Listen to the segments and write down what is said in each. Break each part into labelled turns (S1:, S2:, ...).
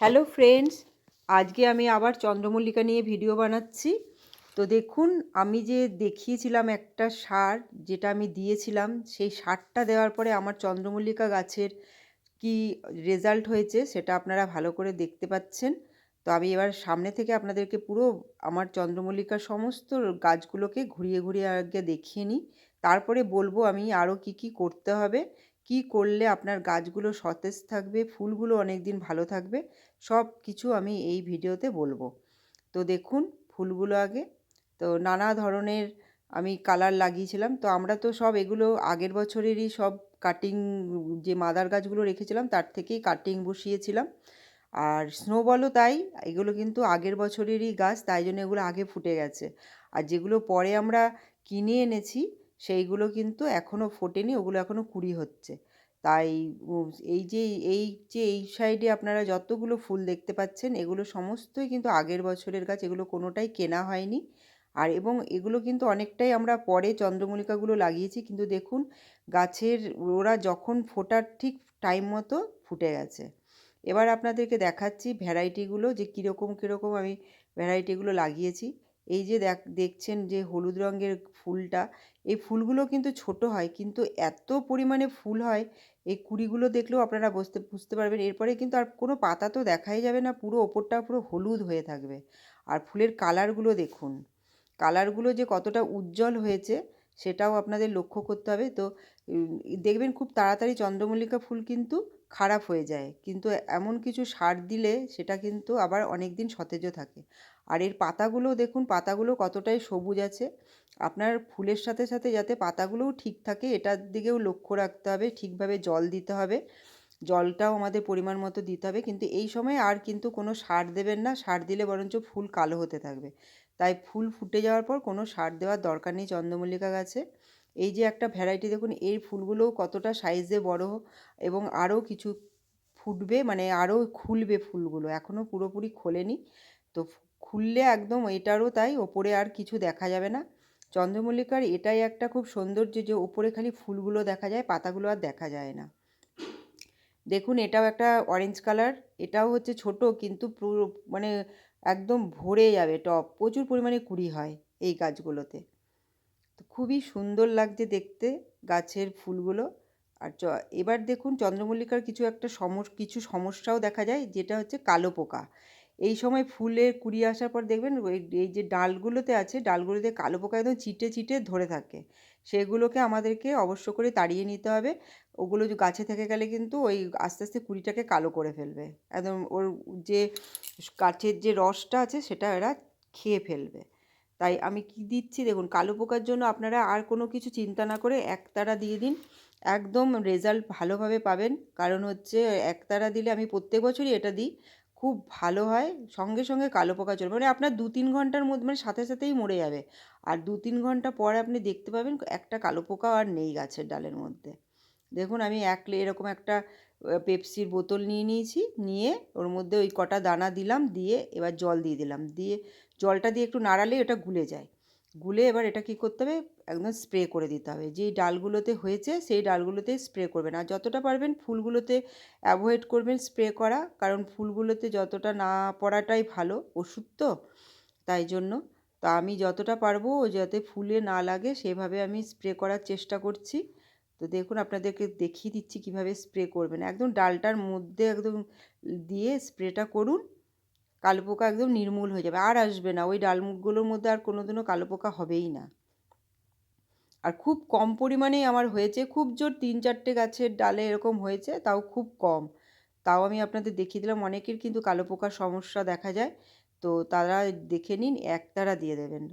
S1: Hello friends আজকে আমি আবার চন্দ্রমল্লিকা নিয়ে ভিডিও বানাচ্ছি। তো দেখুন, আমি যে দেখিয়েছিলাম একটা সার, যেটা আমি দিয়েছিলাম, সেই সারটা দেওয়ার পরে আমার চন্দ্রমল্লিকা গাছের কি রেজাল্ট হয়েছে, সেটা আপনারা ভালো করে দেখতে পাচ্ছেন। তো আমি এবার সামনে থেকে আপনাদেরকে পুরো আমার চন্দ্রমল্লিকার সমস্ত গাছগুলোকে ঘুরিয়ে ঘুরিয়ে আগে দেখিয়ে নিই। তারপরে বলব আমি আরও কি কি করতে হবে। কি করলে আপনার গাছগুলো সতেজ থাকবে, ফুলগুলো অনেক দিন ভালো থাকবে সব কিছু আমি এই ভিডিওতে বলব। তো দেখুন, ফুলগুলো আগে, তো নানা ধরনের আমি কালার লাগিয়েছিলাম, তো আমরা তো সব এগুলো আগের বছরেরই সব কাটিং যে মাদার গাছগুলো রেখেছিলাম, তার থেকেই কাটিং বসিয়েছিলাম। আর স্নোবলও তাই, এগুলো কিন্তু আগের বছরেরই গাছ, তাই জন্য এগুলো আগে ফুটে গেছে। আর যেগুলো পরে আমরা কিনে এনেছি সেইগুলো কিন্তু এখনও ফোটেনি, ওগুলো এখনও কুড়ি হচ্ছে। তাই এই যে এই যে, এই সাইডে আপনারা যতগুলো ফুল দেখতে পাচ্ছেন, এগুলো সমস্তই কিন্তু আগের বছরের গাছ, এগুলো কোনোটাই কেনা হয়নি। আর এবং এগুলো কিন্তু অনেকটাই আমরা পরে চন্দ্রমল্লিকাগুলো লাগিয়েছি, কিন্তু দেখুন, গাছের, ওরা যখন ফোটার ঠিক টাইম মতো ফুটে গেছে। এবার আপনাদেরকে দেখাচ্ছি ভ্যারাইটিগুলো যে কীরকম কীরকম আমি ভ্যারাইটিগুলো লাগিয়েছি। এই যে দেখ, দেখছেন যে হলুদ রঙের ফুলটা, এই ফুলগুলো কিন্তু ছোট হয়, কিন্তু এত পরিমাণে ফুল হয়, এই কুড়িগুলো দেখলেও আপনারা বুঝতে বুঝতে পারবেন। এরপরে কিন্তু আর কোনো পাতা তো দেখাই যাবে না, পুরো ওপরটা পুরো হলুদ হয়ে থাকবে। আর ফুলের কালারগুলো দেখুন, কালারগুলো যে কতটা উজ্জ্বল হয়েছে, সেটাও আপনাদের লক্ষ্য করতে হবে। তো দেখবেন খুব তাড়াতাড়ি চন্দ্রমল্লিকা ফুল কিন্তু খারাপ হয়ে যায়। কিন্তু এমন কিছু সার দিলে সেটা কিন্তু আবার অনেক দিন সতেজও থাকে। আর এর পাতাগুলো দেখুন, পাতাগুলো কতটাই সবুজ আছে। আপনার ফুলের সাথে সাথে যাতে পাতাগুলোও ঠিক থাকে, এটার দিকেও লক্ষ্য রাখতে হবে, ঠিকভাবে জল দিতে হবে। জলটাও আমাদের পরিমাণ মতো দিতে হবে। কিন্তু এই সময় আর কিন্তু কোনো সার দেবেন না। সার দিলে বরঞ্চ ফুল কালো হতে থাকবে। তাই ফুল ফুটে যাওয়ার পর কোনো সার দেওয়ার দরকার নেই চন্দ্রমল্লিকা গাছে। এই যে একটা ভ্যারাইটি দেখুন এই ফুলগুলোও কতটা সাইজে বড় এবং আরও কিছু ফুটবে মানে আরও খুলবে ফুলগুলো। এখনও পুরোপুরি খোলেনি। তো খুললে একদম এটারও তাই, ওপরে আর কিছু দেখা যাবে না। চন্দ্রমল্লিকার এটাই একটা খুব সৌন্দর্য যে ওপরে খালি ফুলগুলো দেখা যায়, পাতাগুলো আর দেখা যায় না। দেখুন, এটাও একটা অরেঞ্জ কালার এটাও হচ্ছে ছোট কিন্তু পুরো মানে একদম ভরে যাবে টপ প্রচুর পরিমাণে কুড়ি হয় এই গাছগুলোতে। খুবই সুন্দর লাগছে দেখতে গাছের ফুলগুলো। আর চ, এবার দেখুন চন্দ্রমল্লিকার কিছু একটা সমস, কিছু সমস্যাও দেখা যায়, যেটা হচ্ছে কালো পোকা। এই সময় ফুলের কুড়ি আসার পর দেখবেন এই যে ডালগুলোতে আছে, ডালগুলোতে কালো পোকা একদম চিটে চিটে ধরে থাকে। সেগুলোকে আমাদেরকে অবশ্য করে তাড়িয়ে নিতে হবে। ওগুলো গাছে থেকে গেলে কিন্তু ওই আস্তে আস্তে কুড়িটাকে কালো করে ফেলবে। একদম ওর যে গাছের যে রসটা আছে, সেটা এরা খেয়ে ফেলবে। তাই আমি কি দিচ্ছি? দেখুন, কালো পোকার জন্য আপনারা আর কোনো কিছু চিন্তা না করে একতারা দিয়ে দিন। একদম রেজাল্ট ভালোভাবে পাবেন। কারণ হচ্ছে একতারা দিলে আমি প্রত্যেক বছরই এটা দিই। খুব ভালো হয়। সঙ্গে সঙ্গে কালো পোকা চলবে মানে আপনার দু তিন ঘণ্টার মধ্যে মানে সাথে সাথেই মরে যাবে। আর দু তিন ঘণ্টা পরে আপনি দেখতে পাবেন একটা কালো পোকা আর নেই গাছের ডালের মধ্যে। দেখুন, আমি এক এরকম একটা পেপসির বোতল নিয়ে নিয়েছি। নিয়ে ওর মধ্যে ওই কটা দানা দিলাম, দিয়ে এবার জল দিয়ে দিলাম। দিয়ে জলটা দিয়ে একটু নাড়ালে ওটা গুলে যায়। গুলে এবার এটা কী করতে হবে? একদম স্প্রে করে দিতে হবে। যেই ডালগুলোতে হয়েছে, সেই ডালগুলোতে স্প্রে করবেন। আর যতটা পারবেন ফুলগুলোতে অ্যাভয়েড করবেন স্প্রে করা। কারণ ফুলগুলোতে যতটা না পড়াটাই ভালো ওষুধ তো, তাই জন্য। তা আমি যতটা পারব যাতে ফুলে না লাগে, সেভাবে আমি স্প্রে করার চেষ্টা করছি। তো দেখুন, আপনাদেরকে দেখিয়ে দিচ্ছি কীভাবে স্প্রে করবেন। একদম ডালটার মধ্যে একদম দিয়ে স্প্রেটা করুন। কালো পোকা একদম নির্মূল হয়ে যাবে, আর আসবে না। ওই ডালমুখগুলোর মধ্যে আর কোনো দিনও কালো পোকা হবেই না। আর খুব কম পরিমাণেই আমার হয়েছে, খুব জোর তিন চারটে গাছের ডালে এরকম হয়েছে, তাও খুব কম। তাও আমি আপনাদের দেখিয়ে দিলাম, অনেকের কিন্তু কালো পোকার সমস্যা দেখা যায়, তো তারা দেখে নিন, একতারা দিয়ে দেবেন।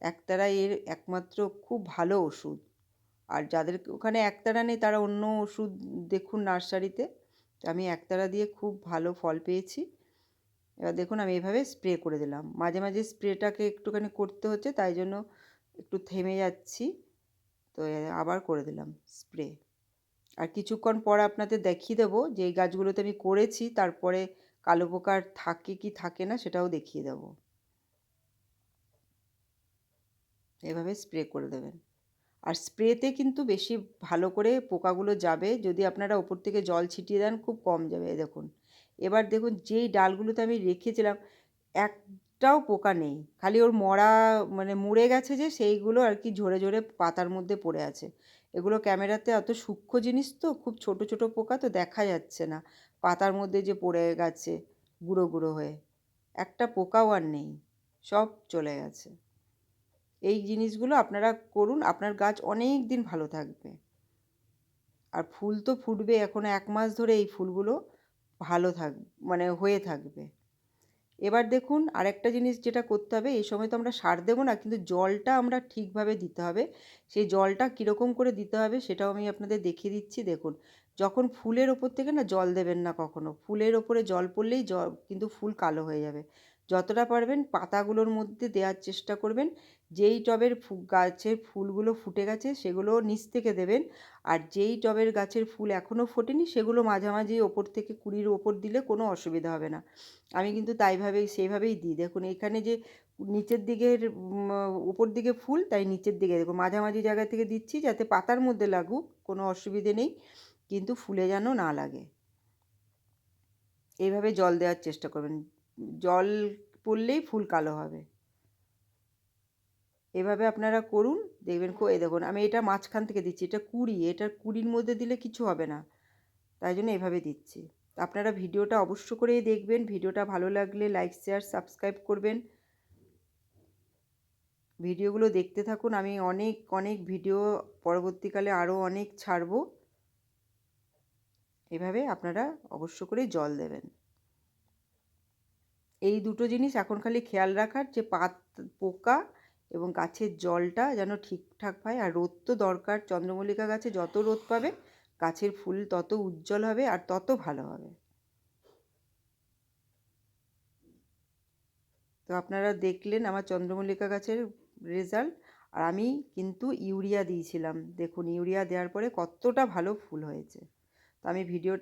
S1: একতারা এর একমাত্র খুব ভালো ওষুধ। আর যাদের ওখানে একতারা নেই, তারা অন্য ওষুধ দেখুন নার্সারিতে। আমি একতারা দিয়ে খুব ভালো ফল পেয়েছি। এবার দেখুন আমি এভাবে স্প্রে করে দিলাম। মাঝে মাঝে স্প্রেটাকে একটুখানি করতে হচ্ছে, তাই জন্য একটু থেমে যাচ্ছি। তো আবার করে দিলাম স্প্রে আর কিছুক্ষণ পর আপনাদের দেখিয়ে দেবো যে এই গাছগুলোতে আমি করেছি, তারপরে কালো পোকার থাকে কি থাকে না সেটাও দেখিয়ে দেবো। এভাবে স্প্রে করে দেবেন। আর স্প্রেতে কিন্তু বেশি ভালো করে পোকাগুলো যাবে, যদি আপনারা ওপর থেকে জল ছিটিয়ে দেন খুব কম যাবে দেখুন। এবার দেখুন যেই ডালগুলোতে আমি রেখেছিলাম, একটাও পোকা নেই। খালি ওর মরা মানে মুড়ে গেছে যে সেইগুলো আর কি ঝরে ঝরে পাতার মধ্যে পড়ে আছে। এগুলো ক্যামেরাতে অত সূক্ষ্ম জিনিস তো, খুব ছোট ছোট পোকা তো দেখা যাচ্ছে না। পাতার মধ্যে যে পড়ে গেছে গুঁড়ো গুঁড়ো হয়ে, একটা পোকাও আর নেই, সব চলে গেছে। এই জিনিসগুলো আপনারা করুন, আপনার গাছ অনেক দিন ভালো থাকবে। আর ফুল তো ফুটবে এখন এক মাস ধরে এই ফুলগুলো। ভালো থাক মানে হয়ে থাকবে। এবার দেখুন আরেকটা জিনিস যেটা করতে হবে, এই সময় তো আমরা সার দেবো না, কিন্তু জলটা আমরা ঠিকভাবে দিতে হবে। সেই জলটা কীরকম করে দিতে হবে সেটাও আমি আপনাদের দেখিয়ে দিচ্ছি। দেখুন, যখন ফুলের ওপর থেকে না জল দেবেন না কখনো, ফুলের ওপরে জল পড়লেই জল কিন্তু ফুল কালো হয়ে যাবে। যতটা পারবেন পাতাগুলোর মধ্যে দেওয়ার চেষ্টা করবেন যেই টবের গাছের ফুলগুলো ফুটে গেছে সেগুলো নিচ থেকে দেবেন। আর যেই টবের গাছের ফুল এখনও ফোটেনি সেগুলো মাঝামাঝি ওপর থেকে কুড়ির ওপর দিলে কোনো অসুবিধা হবে না। আমি কিন্তু তাইভাবেই সেইভাবেই দিই। দেখুন, এখানে যে নিচের দিকের উপর দিকে ফুল, তাই নিচের দিকে দেখুন, মাঝামাঝি জায়গা থেকে দিচ্ছি যাতে পাতার মধ্যে লাগুক, কোনো অসুবিধে নেই। কিন্তু ফুলে যেন না লাগে। এইভাবে জল দেওয়ার চেষ্টা করবেন। জল পড়লেই ফুল কালো হবে। এভাবে আপনারা করুন, দেখবেন এই দেখুন, আমি এটা মাঝখান থেকে দিচ্ছি, এটা কুড়ি, এটা কুড়ির মধ্যে দিলে কিছু হবে না। তাই জন্য এভাবে দিচ্ছি। আপনারা ভিডিওটা অবশ্য করেই দেখবেন, ভিডিওটা ভালো লাগলে লাইক, শেয়ার, সাবস্ক্রাইব করবেন। ভিডিওগুলো দেখতে থাকুন, আমি অনেক অনেক ভিডিও পরবর্তীকালে আরও অনেক ছাড়ব। এভাবে আপনারা অবশ্য করে জল দেবেন। এই দুটো জিনিস এখন খালি খেয়াল রাখার যে পাত পোকা এবং গাছের জলটা যেন ঠিকঠাক পায়। আর রোদ তো দরকার, চন্দ্রমল্লিকা গাছে যত রোদ পাবে, গাছের ফুল তত উজ্জ্বল হবে আর তত ভালো হবে। তো আপনারা দেখলেন আমার চন্দ্রমল্লিকা গাছের রেজাল্ট। আর আমি কিন্তু ইউরিয়া দিয়েছিলাম। দেখুন, ইউরিয়া দেওয়ার পরে কতটা ভালো ফুল হয়েছে। তো আমি ভিডিওটা